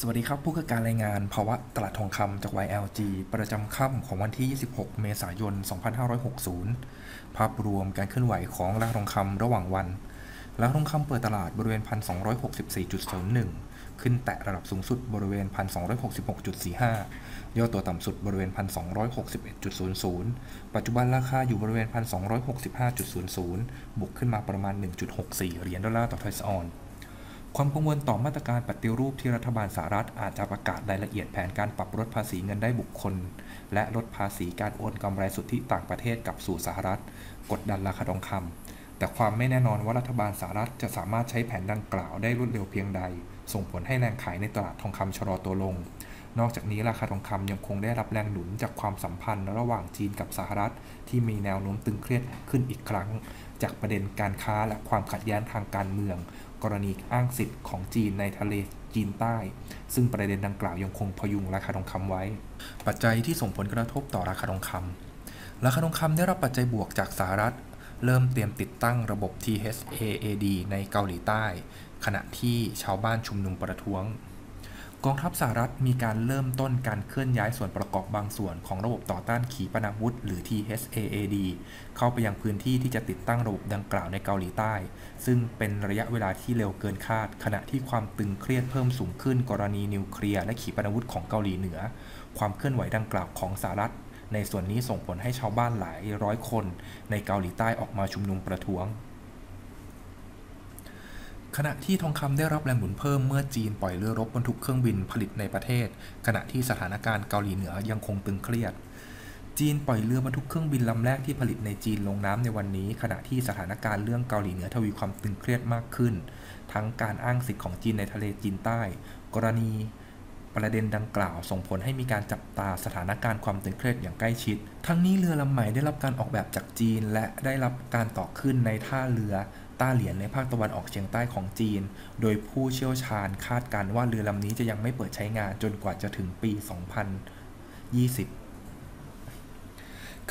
สวัสดีครับ ผู้คือการรายงานภาวะตลาดทองคำจาก YLG ประจำค่ำของวันที่ 26 เมษายน 2560 ภาพรวมการเคลื่อนไหวของราคาทองคำระหว่างวัน ราคาทองคำเปิดตลาดบริเวณ 1,264.01 ขึ้นแตะระดับสูงสุดบริเวณ 1,266.45 ย่อตัวต่ำสุดบริเวณ 1,261.00 ปัจจุบันราคาอยู่บริเวณ 1,265.00 บวกขึ้นมาประมาณ 1.64 เหรียญดอลลาร์ต่อทอยส์ออน ความกังวลต่อมาตรการปฏิรูปที่รัฐบาลสหรัฐอาจจะประกาศรายละเอียดแผนการปรับลดภาษีเงินได้บุคคล และลดภาษีการโอนกำไรสุทธิต่างประเทศกลับสู่สหรัฐ กดดันราคาทองคำแต่ความไม่แน่นอนว่ารัฐบาลสหรัฐจะสามารถใช้แผนดังกล่าวได้รวดเร็วเพียงใด ส่งผลให้แรงขายในตลาดทองคำชะลอตัวลง นอกจากนี้ราคาทองคำยังคงได้รับแรงหนุนจากความสัมพันธ์ระหว่างจีนกับสหรัฐ ที่มีแนวโน้มตึงเครียดขึ้นอีกครั้ง จากประเด็นการค้าและความขัดแย้งทางการเมือง กรณีอ้างสิทธิ์ของจีนในทะเลจีนใต้ ซึ่งประเด็นดังกล่าวยังคงพยุงราคาทองคำไว้ ปัจจัยที่ส่งผลกระทบต่อราคาทองคำราคาทองคำได้รับปัจจัยบวกจากสหรัฐ เริ่มเตรียมติดตั้งระบบ THAAD ในเกาหลีใต้ ขณะที่ชาวบ้านชุมนุมประท้วง กองทัพสหรัฐมีการเริ่มต้นการเคลื่อนย้ายส่วนประกอบบางส่วนของระบบต่อต้านขีปนาวุธ หรือ THAAD เข้าไปยังพื้นที่ที่จะติดตั้งระบบดังกล่าวในเกาหลีใต้ ซึ่งเป็นระยะเวลาที่เร็วเกินคาด ขณะที่ความตึงเครียดเพิ่มสูงขึ้นกรณีนิวเคลียร์และขีปนาวุธของเกาหลีเหนือ ความเคลื่อนไหวดังกล่าวของสหรัฐ ในส่วนนี้ส่งผลให้ชาวบ้านหลายร้อยคน ในเกาหลีใต้ออกมาชุมนุมประท้วง ขณะที่ทองคำได้รับแรงหนุนเพิ่มเมื่อจีนปล่อยเรือรบบรรทุกเครื่องบินผลิตในประเทศ ขณะที่สถานการณ์เกาหลีเหนือยังคงตึงเครียด จีนปล่อยเรือบรรทุกเครื่องบินลำแรกที่ผลิตในจีนลงน้ำในวันนี้ ขณะที่สถานการณ์เรื่องเกาหลีเหนือทวีความตึงเครียดมากขึ้น ทั้งการอ้างสิทธิ์ของจีนในทะเลจีนใต้ กรณีประเด็นดังกล่าวส่งผลให้มีการจับตาสถานการณ์ความตึงเครียดอย่างใกล้ชิด ทั้งนี้เรือลำใหม่ได้รับการออกแบบจากจีน และได้รับการต่อขึ้นในท่าเรือ ต้าเหลียนในภาคตะวันออกเฉียงใต้ของจีน โดยผู้เชี่ยวชาญคาดการว่าเรือลำนี้จะยังไม่เปิดใช้งานจนกว่าจะถึงปี 2020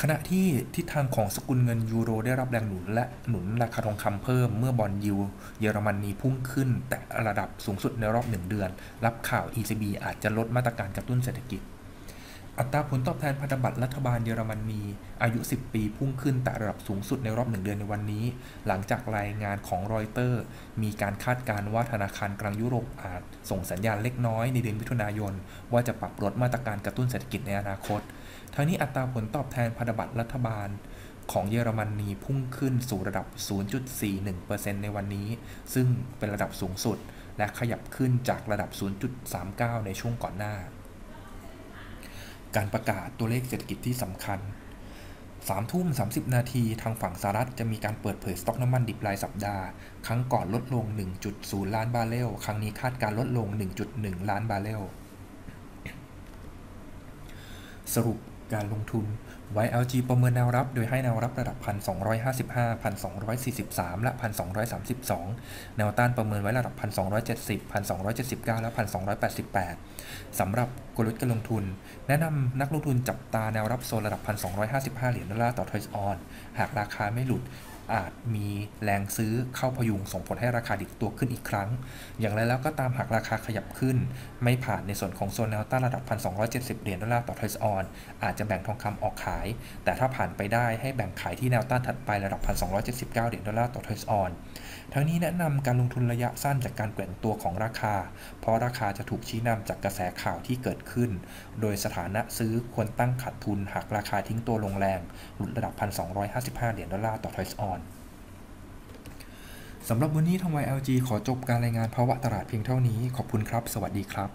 ขณะที่ทิศทางของสกุลเงินยูโรได้รับแรงหนุนและหนุนราคาทองคำเพิ่มเมื่อบอลยูเยอรมนีพุ่งขึ้น แต่ระดับสูงสุดในรอบหนึ่งเดือน รับข่าว ECB อาจจะลดมาตรการกระตุ้นเศรษฐกิจ อัตราผลตอบแทนพันธบัตรรัฐบาลเยอรมนีอายุ 10 ปีพุ่งขึ้นแต่ระดับสูงสุดในรอบหนึ่งเดือนในวันนี้ หลังจากรายงานของรอยเตอร์ มีการคาดการณ์ว่าธนาคารกลางยุโรปอาจ ส่งสัญญาณเล็กน้อยในเดือนมิถุนายน ว่าจะปรับลดมาตรการกระตุ้นเศรษฐกิจในอนาคต ทั้งนี้อัตราผลตอบแทนพันธบัตรรัฐบาลของเยอรมนีพุ่งขึ้นสู่ระดับ 0.41%ในวันนี้ ซึ่งเป็นระดับสูงสุด และขยับขึ้นจากระดับ 0.39 ในช่วงก่อนหน้า การประกาศตัวเลขเศรษฐกิจที่สำคัญ3ทุ่ม 30 นาทีทางฝั่งสหรัฐจะมีการเปิดเผยสต็อกน้ำมันดิบรายสัปดาห์ ครั้งก่อนลดลง 1.0 ล้านบาร์เรล ครั้งนี้คาดการลดลง 1.1 ล้านบาร์เรล สรุปการลงทุน YLG ประเมินแนวรับ โดยให้แนวรับระดับ 1,255 1,243 และ 1,232 แนวต้านประเมินไว้ระดับ 1,270 1,279 และ 1,288 สำหรับกลยุทธ์การลงทุน แนะนำนักลงทุนจับตาแนวรับโซนระดับ 1,255 เหรียญดอลลาร์ต่อทอยส์ออน หากราคาไม่หลุดอาจมีแรงซื้อเข้าพยุงส่งผลให้ราคาดิบตัวขึ้นอีกครั้ง อย่างไรแล้วก็ตามหากราคาขยับขึ้น ไม่ผ่านในส่วนของโซนแนวต้านระดับ 1,270 เหรียญดอลลาร์ต่อทอยส์ออน อาจจะแบ่งทองคำออกขายแต่ถ้าผ่านไปได้ให้แบ่งขายที่แนวต้านถัดไประดับ 1,279 เหรียญดอลลาร์ต่อทอยส์ออน ทั้งนี้แนะนำการลงทุนระยะสั้นจากการแกว่งตัวของราคา เพราะราคาจะถูกชี้นำจากกระแสข่าวที่เกิดขึ้น โดยสถานะซื้อควรตั้งขาดทุนหากราคาทิ้งตัวลงแรงหลุดระดับ 1,255 เหรียญดอลลาร์ต่อทอยส์ออนสำหรับวันนี้ทาง YLG ขอจบการรายงานภาวะตลาดเพียงเท่านี้ ขอบคุณครับ สวัสดีครับ